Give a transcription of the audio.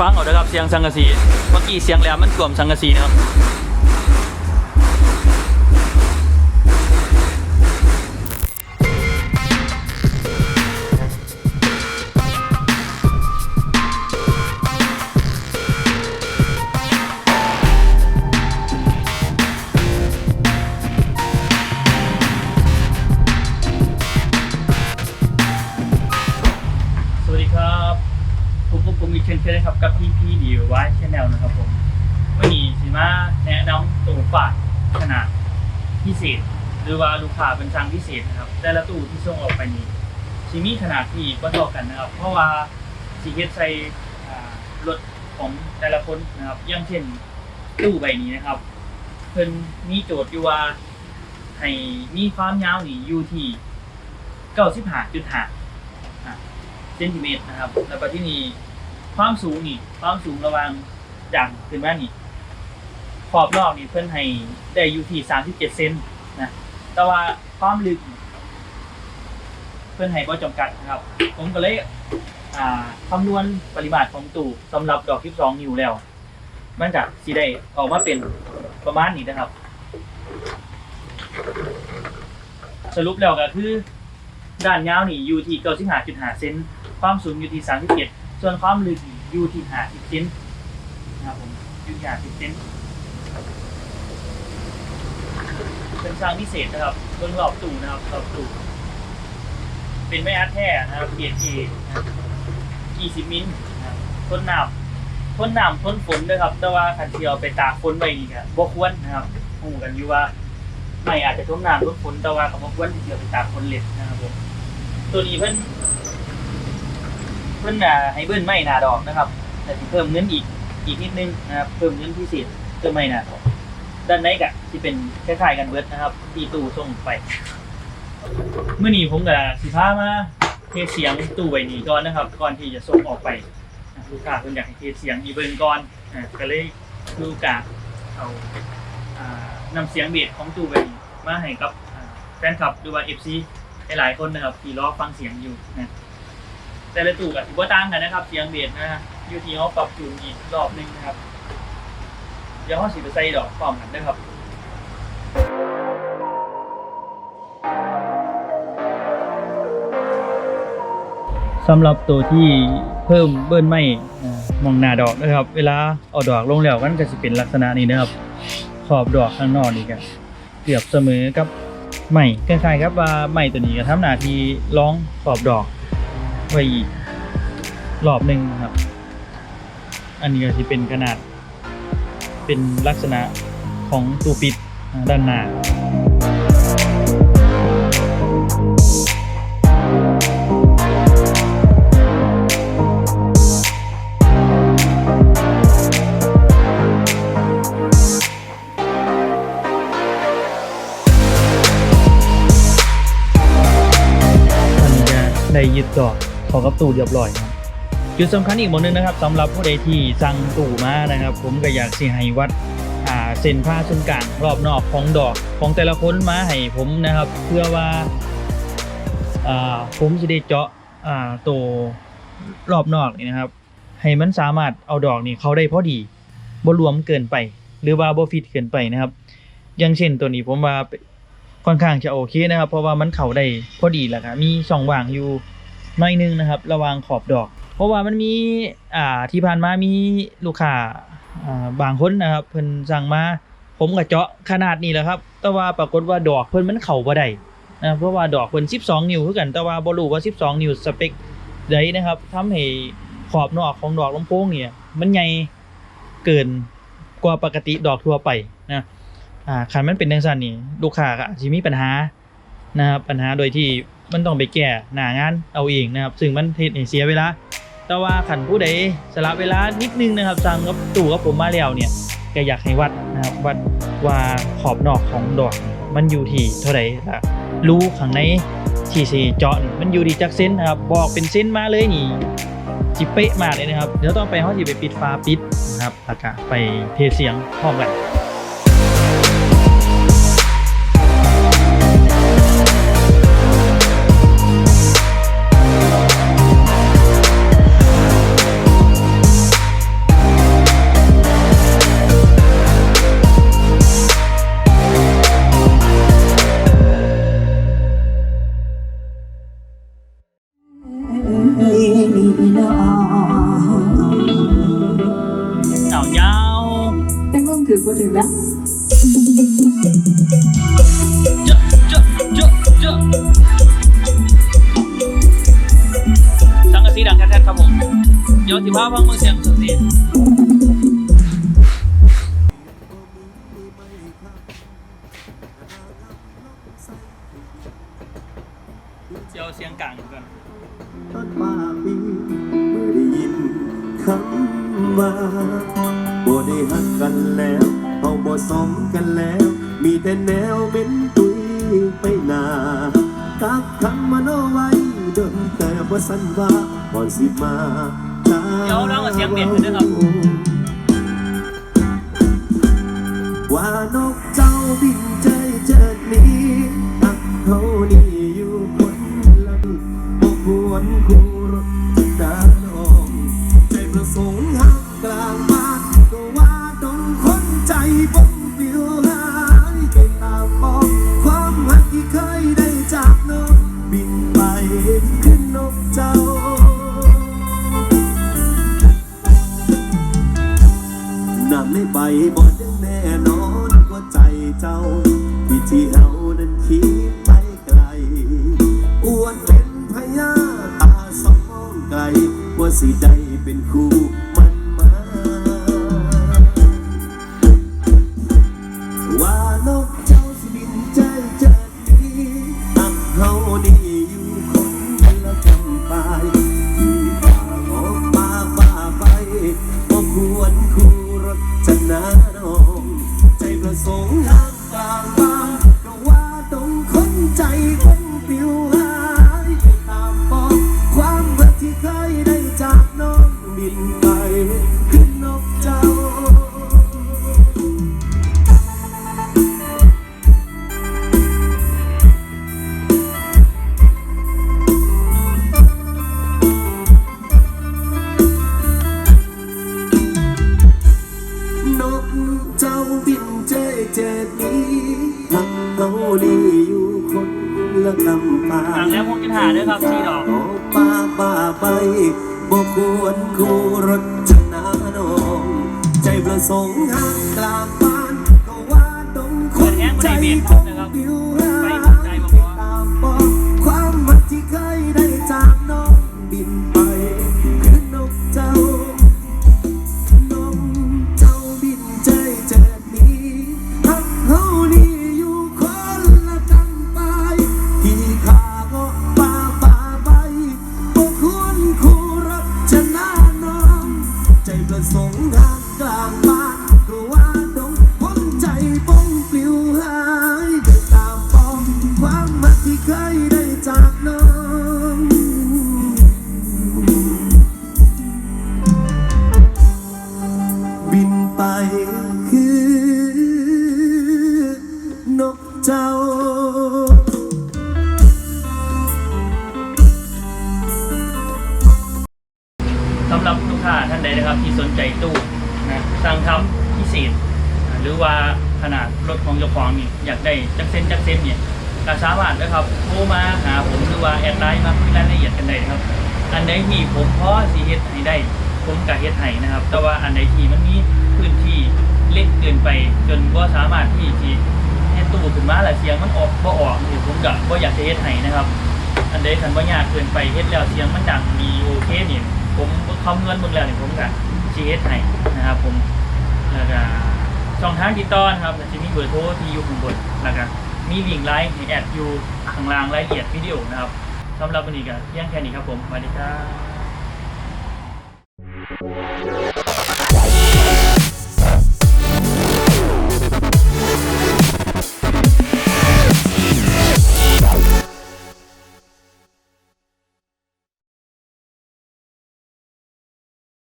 ฟังเอาเด้อครับเสียงสังกะสีเมื่อกี้เสียงแหลมมันกล่วมสังกะสีนะครับ พิเศษ หรือว่าลูกค้าเป็นสั่งพิเศษนะครับ แต่ละตู้ที่ส่งออกไปนี้ชิมีขนาดที่ก็เท่ากันนะครับ เพราะว่าสีเฮ็ดใส่รถของแต่ละคนนะครับ อย่างเช่นตู้ใบนี้นะครับเพิ่นมีโจทย์อยู่ว่าให้มีความยาวนี่อยู่ที่95.5เซนติเมตรนะครับ แล้วก็ที่นี่ความสูงนี่ ความสูงระว่างจากขึ้นมานี่ ขอบนอกนี่เพิ่นให้ได้อยู่ที่37เซนนะ แต่ว่าความลึก เพิ่นให้บ่จำกัดนะครับ ผมก็เลยอ่าคำนวณปริมาตรของตู้สำหรับดอก12นิ้วแล้ว มันก็สิได้ออกมาเป็นประมาณนี้นะครับ สรุปแล้วก็คือด้านยาวนี่อยู่ที่95.5เซนความสูงอยู่ที่37ส่วนความลึกอยู่ที่50เซนนะครับผมอยู่ที่50เซน เป็นสร้างพิเศษนะครับเบื้องรอบตู้นะครับรอบตู้เป็นไม้อัดแท้นะครับเกียร์เนะครับมิลนะครับทนน้ำทนน้ำทนฝนด้วยครับ แต่ว่าขันเทียวไปตากฝนไว้นี่ก็บ่ควรนะครับหูกันอยู่ว่าไม่อาจจะทนน้ำทนฝนแต่ว่าก็บ่ควรที่จะไปตากฝนเล็ดนะครับผมตัวนี้เพิ่นเพิ่นอ่าให้เบิ้ลไม่หนาดอกนะครับ แต่เพิ่มเงินอีกอีกนิดนึงนะครับเพิ่มเงินพิเศษ เพิ่มไม่นาดอกด้านในกะที่เป็นคล้ายๆกันเบิดนะครับ ที่ตู้ส่งไปเมื่อนี้ผมกับสิพามาเทสเสียงตู้ใบนี้ก่อนนะครับ ก่อนที่จะส่งออกไปลูกค้าเพิ่นอยากให้เทสเสียงมีเบิ้ลก่อนอะก็เลยลูกค้าเอาอ่านำเสียงเบสของตู้ใบนี้มาให้กับแฟนคลับหรือว่า FC หลายๆคนนะครับที่รอฟังเสียงอยู่นะแต่ละตู้กับถือว่าต่างกันนะครับ เสียงเบสนะฮะอยู่ที่เขาปรับจูนอีกรอบหนึงนะครับ เดี๋ยวเขาสิไปใส่ดอกพร้อมกันนะครับสำหรับตัวที่เพิ่มเบิ้ลไม่มองหน้าดอกนะครับ เวลาเอาดอกลงแล้วมันก็จะเป็นลักษณะนี้นะครับ ขอบดอกข้างนอกนี่ก็เกือบเสมอกับไม้คล้ายๆครับว่าไม้ตัวนี้ก็ทำหน้าที่ร้องขอบดอกไว้อีกรอบหนึ่งนะครับ อันนี้ก็จะเป็นขนาด เป็นลักษณะของตูปิดด้านหน้าท่านจะได้ยึดดอกเของกับตูเรียบร้อยครับ จุดสำคัญอีกหมดนึงนะครับสำหรับผู้ใดที่สั่งตู้มานะครับ ผมก็อยากสิให้วัดอ่าเส้นผ้าศูนย์กลางรอบนอกของดอกของแต่ละคนมาให้ผมนะครับ เพื่อว่าอ่าผมจะได้เจาะอ่าตัวรอบนอกนี่นะครับ ให้มันสามารถเอาดอกนี่เขาได้พอดีบ่รวมเกินไป หรือว่าบ่ฟิตเกินไปนะครับ อย่างเช่นตัวนี้ผมว่าค่อนข้างจะโอเคนะครับ เพราะว่ามันเข่าได้พอดีแหละครับมีช่องว่างอยู่หน้อยนึงนะครับ ระหว่างขอบดอก เพราะว่ามันมีอ่าที่ผ่านมามีลูกค้าอ่าบางคนนะครับ เพิ่นสั่งมาผมก็เจาะขนาดนี้แหละครับ แต่ว่าปรากฏว่าดอกเพิ่นมันเข่าบ่ได้นะเพราะว่าดอกเพิ่น12 นิ้วคือกันแต่ว่าบ่รู้ว่า 12 นิ้วสเปคใดนะครับทำให้ขอบนอกของดอกลำโพงเนี่ย มันใหญ่เกินกว่าปกติดอกทั่วไปนะอ่าคันมันเป็นจังซั่นนี่ลูกค้าก็อาจสิมีปัญหานะครับปัญหาโดยที่มันต้องไปแก้หน้างานเอาเองนะครับ ซึ่งมันเฮ็ดให้เสียเวลา แต่ว่าคันผู้ใดสละเวลานิดนึงนะครับสั่งกับตู่กับผมมาแล้วเนี่ยก็อยากให้วัดนะครับวัดว่าขอบนอกของดอกมันอยู่ที่เท่าไหร่ละรูข้างในที่สิเจาะมันอยู่ที่จักเส้นนะครับบอกเป็นเส้นมาเลยนี่จิเป๊ะมากเลยนะครับ เดี๋ยวต้องไปเฮาสิไปปิดฟ้าปิดนะครับแล้วก็ไปเทเสียงพร้อมกัน ถึงแล้วเจอะเจอะเจอะเจอะสังกะสีดังแท้ๆครับผมเดี๋ยวสิพาฟังมือเสียงสักสีเดี๋ยวเสียงกลางก่อนตอนมาปีเมื่อได้ยินคำว่า บ่ได้หักกันแล้วเอาบ่สมกันแล้ว มีแต่แนวเป็นตุยไปนากักคำมโนไว้เดินแต่บ่สันว่าก่อนสิมาตาเดี๋ยวร้องกับเสียงเบสขึ้นด้วยครับว่านก สิได้เป็นคู่ำเอาดีอยู่คนละลำปาอ่างแล้วผมจะถ่ายด้วยครับสี่ดอกออกป่าป่าไปบ่ควรคู่รถชนะน้องใจประสงค์ทางกลางบ้านก็ว่าต้องคนใจคง ใจประสงค์ทางกลางบ้านก็ว่าดงพ้นใจป้องปลิวหายไปตามปองความมักที่เคยได้จากน้องบินไปคือนกเจ้า เจ้าของนี่อยากได้จักเส้นจักเส้นเนี่ยก็สามารถนะครับโทรมาหาผมหรือว่าแอดไลน์มาคุยรายละเอียดกันได้นะครับ อันใดที่ผมพอสีเฮ็ดให้ได้ ผมกับเฮ็ดให้นะครับ แต่ว่าอันใดที่มันมีพื้นที่เล็กเกินไป จนก็สามารถที่จะเฮ็ดตู้ขึ้นมาแล้วเสียงมันออกบ่ออกนี่ผมก็บ่อยากจะเฮ็ดให้นะครับ อันใดคันว่ายากเกินไปเฮ็ดแล้วเสียงมันดังมีโอเคนี่ผมคำนวณเบิ่งแล้วนี่ผมก็สิเฮ็ดให้นะครับ ผมแล้วก็ ช่องทางดิดตออครับจะมีเบอร์โทรที่อยู่ข้างบนนะครับมีลิงก์ไลน์แอดอยู่ข้างล่างรายละเอียดวิดีโอนะครับสำหรับวันนี้ก็เพียงแค่นี้ครับผมสวัสดีครับ